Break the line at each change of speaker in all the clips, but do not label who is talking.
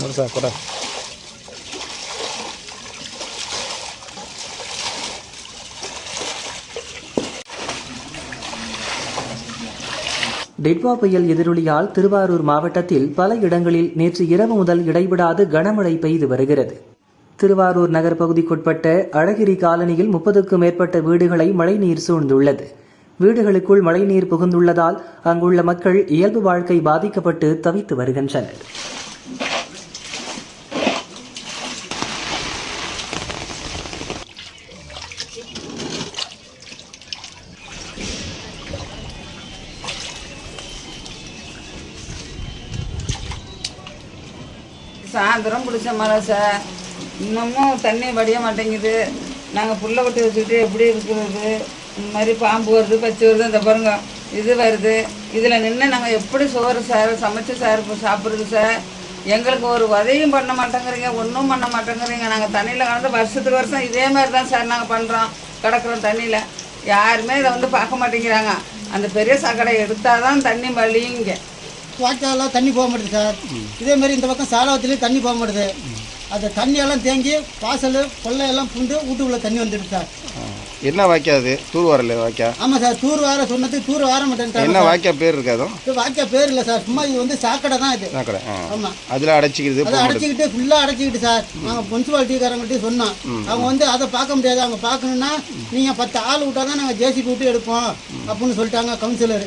முழுசா கூட
டிட்வா புயல் எதிரொலியால் திருவாரூர் மாவட்டத்தில் பல இடங்களில் நேற்று இரவு முதல் இடைவிடாது கனமழை பெய்து வருகிறது. திருவாரூர் நகர் பகுதிக்குட்பட்ட அழகிரி காலனியில் முப்பதுக்கும் மேற்பட்ட வீடுகளை மழைநீர் சூழ்ந்துள்ளது. வீடுகளுக்குள் மழைநீர் புகுந்துள்ளதால் அங்குள்ள மக்கள் இயல்பு வாழ்க்கை பாதிக்கப்பட்டு தவித்து வருகின்றனர்.
சாயந்தரம் பிடிச்ச மழை சார் இன்னமும் தண்ணி வடிய மாட்டேங்குது. நாங்கள் புல்லை கொட்டி வச்சுக்கிட்டு எப்படி இருக்கிறது? இந்த மாதிரி பாம்பு வருது பச்சை வருது இந்த பாருங்க. இது வருது. இதில் நின்று நாங்கள் எப்படி சோறு சார் சமைச்சு சார் இப்போ சாப்பிட்றது சார் எங்களுக்கு ஒரு உதவியும் பண்ண மாட்டேங்கிறீங்க ஒன்றும் பண்ண மாட்டேங்கிறீங்க. நாங்கள் தண்ணியில் கலந்து வருஷத்துக்கு வருஷம் இதே மாதிரி தான் சார் நாங்கள் பண்ணுறோம் கிடக்குறோம் தண்ணியில். யாருமே இதை வந்து பார்க்க மாட்டேங்கிறாங்க. அந்த பெரிய சாக்கடை எடுத்தால் தான் தண்ணி வழியுங்க.
வாய்க்கால தண்ணி போக மாட்டேது சார். இதே மாதிரி இந்த பக்கம் சாலவத்துலேயும் தண்ணி போக மாட்டேது. அந்த தண்ணியெல்லாம் தேங்கி வாசல் கொள்ளையெல்லாம் புண்டு வீட்டுக்குள்ளே தண்ணி வந்துடுது சார்.
என்ன வாய்க்கா அது? தூர் வரல வாய்க்கா?
ஆமாம் சார் தூர் வார சொன்னது தூர் வார
என்ன
மாட்டேன்ட்டாங்க
வாய்க்கா பேர் இருக்காதோ
இது வாய்க்கா பேர் இல்லை சார் சும்மா இது வந்து சாக்கடை தான் இது.
சாக்கடை
ஆமாம்
அதில் அடைச்சிக்கிறது
அதை அடைச்சிக்கிட்டு ஃபுல்லாக அடைச்சிக்கிட்டு சார். நாங்கள் முனிசிபாலிட்டிக்காரங்கிட்டே சொன்னோம். அவங்க வந்து அதை பார்க்க முடியாது. அவங்க பார்க்கணுன்னா நீங்கள் பத்து ஆள் விட்டா தான் நாங்கள் ஜேசிபி விட்டு எடுப்போம் அப்படின்னு சொல்லிட்டாங்க கவுன்சிலர்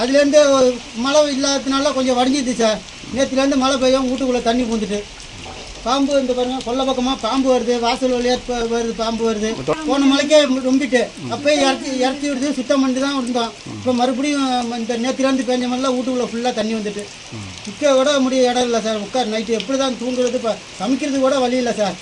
அதுலேருந்து மழை இல்லாததுனால கொஞ்சம் வடிஞ்சிது சார். நேற்றுலேருந்து மழை பெய்யும் வீட்டுக்குள்ளே தண்ணி பூந்துட்டு. பாம்பு இந்த பாருங்க கொல்லை பக்கமாக பாம்பு வருது வாசல் வழியாக இப்போ வருது பாம்பு வருது. போன மலைக்கே ரொம்பிட்டு. அப்போயே இறச்சி இறச்சி விடுது சுத்தம் பண்ணிட்டு தான் இருந்தோம். இப்போ மறுபடியும் இந்த நேற்றுலேருந்து பெஞ்ச மாதிரிலாம் வீட்டுக்குள்ளே ஃபுல்லாக தண்ணி வந்துட்டு. நிற்க கூட முடிய இடம் இல்லை சார். உட்கார் நைட்டு எப்படி தான் தூங்குறது இப்போ சமைக்கிறது கூட வழி இல்லை சார்.